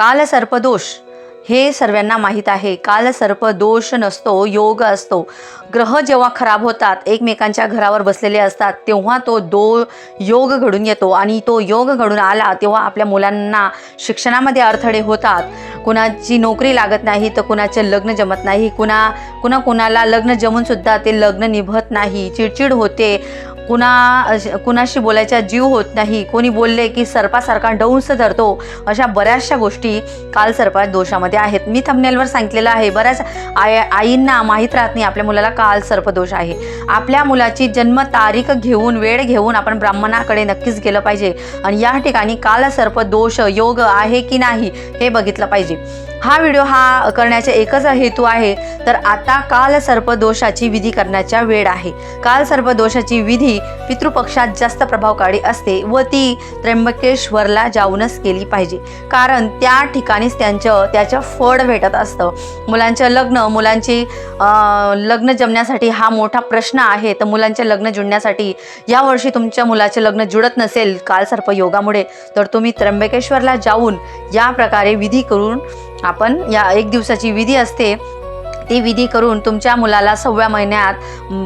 काल सर्पदोष हे सर्वांना माहीत आहे. काल सर्पदोष नसतो योग असतो. ग्रह जेव्हा खराब होतात एकमेकांच्या घरावर बसलेले असतात तेव्हा तो दो योग घडून येतो. आणि तो योग घडून आला तेव्हा आपल्या मुलांना शिक्षणामध्ये अडथळे होतात. कुणाची नोकरी लागत नाही तर कुणाचे लग्न जमत नाही. कुणा कुणा कुणाला लग्न जमूनसुद्धा ते लग्न निभत नाही. चिडचिड होते. कुणा कुणाशी बोलायचा जीव होत नाही. कोणी बोलले की सर्पासारखा डौंस धरतो. अशा बऱ्याचशा गोष्टी काल सर्पा दोषामध्ये आहेत. मी थंबनेलवर सांगितलेलं आहे बऱ्याच आई आईंना माहीत राहत नाही आपल्या मुलाला काल सर्पदोष आहे. आपल्या मुलाची जन्मतारीख घेऊन वेळ घेऊन आपण ब्राह्मणाकडे नक्कीच गेलं पाहिजे. आणि या ठिकाणी काल सर्पदोष योग आहे की नाही हे बघितलं पाहिजे. हा व्हिडिओ हा करण्याचा एकच हेतू आहे. तर आता काल सर्पदोषाची विधी करण्याचा वेळ आहे. काल सर्पदोषाची विधी पितृपक्षात जास्त प्रभावकारी असते व ती त्र्यंबकेश्वरला जाऊनच केली पाहिजे. कारण त्या ठिकाणीच त्यांचं त्याचं फळ भेटत असतं. मुलांचं लग्न मुलांची लग्न जमण्यासाठी हा मोठा प्रश्न आहे. तर मुलांचे लग्न जुळण्यासाठी यावर्षी तुमच्या मुलाचे लग्न जुळत नसेल काल सर्प योगामुळे तर तुम्ही त्र्यंबकेश्वरला जाऊन या प्रकारे विधी करून आपण या एक दिवसाची विधी असते ती विधी करून तुमच्या मुलाला सव्वा महिन्यात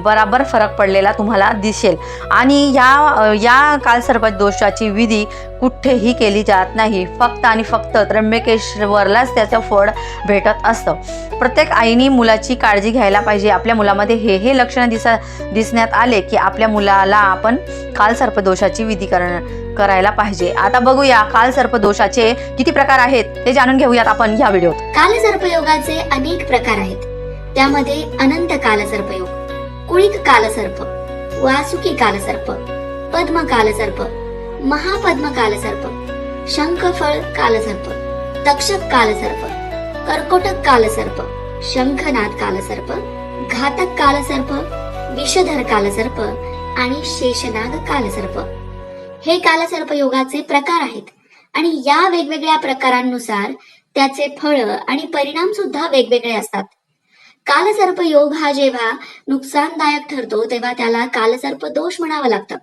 बराबर फरक पडलेला तुम्हाला दिसेल. आणि या या कालसर्प दोषाची विधी कुठेही केली जात नाही. फक्त आणि फक्त त्र्यंबकेश्वरलाच त्याचं फळ भेटत असतं. प्रत्येक आईने मुलाची काळजी घ्यायला पाहिजे. आपल्या मुलामध्ये हे हे लक्षणं दिस दिसण्यात आले की आपल्या मुलाला आपण कालसर्पदोषाची विधी करण करायला पाहिजे. आता बघूया कालसर्पदोषाचे किती प्रकार आहेत ते जाणून घेऊयात आपण या व्हिडिओत. कालसर्पयोगाचे अनेक प्रकार आहेत. त्यामध्ये अनंत कालसर्पयोग कुळिक कालसर्प वासुकी कालसर्प पद्म कालसर्प महापद्म कालसर्प शंखफळ कालसर्प तक्षक कालसर्प कर्कोटक कालसर्प शंखनाद कालसर्प घातक कालसर्प विषधर कालसर्प आणि शेषनाग कालसर्प हे कालसर्प योगाचे प्रकार आहेत आणि या वेगवेगळ्या प्रकारांनुसार त्याचे फळ आणि परिणाम सुद्धा वेगवेगळे असतात. कालसर्प योग हा जेव्हा नुकसानदायक ठरतो तेव्हा त्याला कालसर्प दोष म्हणावं लागतं.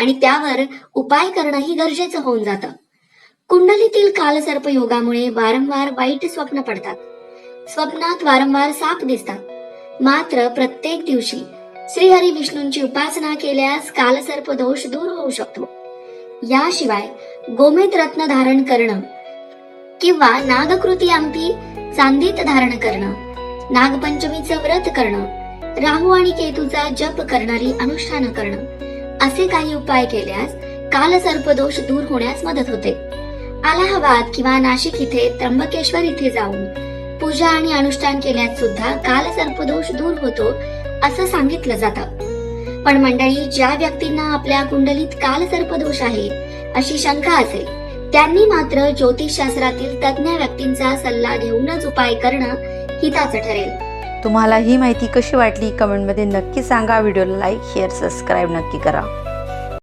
आणि त्यावर उपाय करणंही गरजेचं होऊन जातं. कुंडलीतील कालसर्प योगामुळे वारंवार वाईट स्वप्न पडतात. स्वप्नात वारंवार साप दिसतात. मात्र प्रत्येक दिवशी श्रीहरी विष्णूंची उपासना केल्यास कालसर्प दोष दूर होऊ शकतो. याशिवाय गोमेत रत्न धारण करणं किंवा नागकृती अंगठी चांदीत धारण करणं नागपंचमीचं व्रत करणं राहू आणि केतूचा जप करणारी अनुष्ठानं करणं असे काही उपाय केल्यास कालसर्पदोष दूर होण्यास मदत होते. अलाहाबाद किंवा नाशिक इथे त्र्यंबकेश्वर इथे जाऊन पूजा आणि अनुष्ठान केल्यास सुद्धा कालसर्पदोष दूर होतो असं सांगितलं जातं. पण मंडळी ज्या व्यक्तींना आपल्या कुंडलीत कालसर्पदोष आहे अशी शंका असेल त्यांनी मात्र ज्योतिषशास्त्रातील तज्ज्ञ व्यक्तींचा सल्ला घेऊनच उपाय करणं हिताचं ठरेल. तुम्हाला ही माहिती कशी वाटली कमेंटमध्ये नक्की सांगा. व्हिडिओला लाईक शेअर सबस्क्राईब नक्की करा.